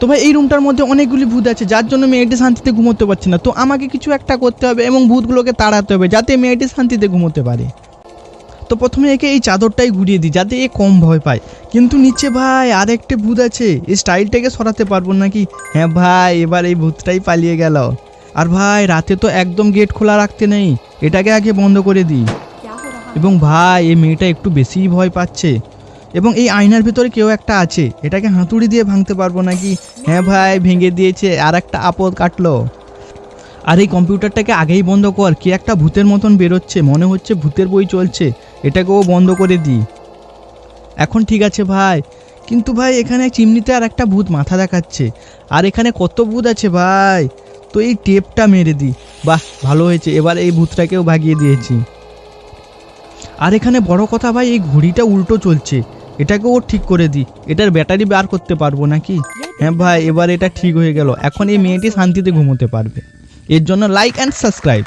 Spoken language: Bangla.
তো ভাই, এই রুমটার মধ্যে অনেকগুলি ভূত আছে, যার জন্য মেয়েটি শান্তিতে ঘুমোতে পারছে না। তো আমাকে কিছু একটা করতে হবে এবং ভূতগুলোকে তাড়াতে হবে যাতে মেয়েটি শান্তিতে ঘুমোতে পারে। তো প্রথমে একে এই চাদরটাই ঘুরিয়ে দিই, যাতে এ কম ভয় পায়। কিন্তু নিচে ভাই আর একটা ভূত আছে, এই স্টাইলটাকে সরাতে পারব নাকি হ্যাঁ ভাই, এবার এই ভূতটাই পালিয়ে গেল। আর ভাই, রাতে তো একদম গেট খোলা রাখতে নেই, এটাকে আগে বন্ধ করে দিই। এবং ভাই, এই মেয়েটা একটু বেশিই ভয় পাচ্ছে। এবং এই আয়নার ভিতরে কেউ একটা আছে। এটাকে হাতুড়ি দিয়ে ভাঙতে পারব নাকি? হ্যাঁ ভাই, ভেঙে দিয়েছে, আর একটা আপদ কাটলো। আর এই কম্পিউটারটাকে আগেই বন্ধ কর, কি একটা ভূতের মতন বেরোচ্ছে, মনে হচ্ছে ভূতের বই চলছে, এটাকেও বন্ধ করে দিই এখন ঠিক আছে ভাই, কিন্তু ভাই এখানে চিমনিতে আর একটা ভূত মাথা দেখাচ্ছে, আর এখানে কত ভূত আছে ভাই? তো এই টেপটা মেরে দিই বাহ, ভালো হয়েছে, এবার এই ভূতটাকেও ভাগিয়ে দিয়েছি। আর এখানে বড় কথা ভাই, এই ঘড়িটা উল্টো চলছে এটাকেও ঠিক করে দিই এটার ব্যাটারি বার করতে পারব নাকি? হ্যাঁ ভাই, এবার এটা ঠিক হয়ে গেল। এখন এই মেয়েটি শান্তিতে ঘুমোতে পারবে। এর জন্য লাইক অ্যান্ড সাবস্ক্রাইব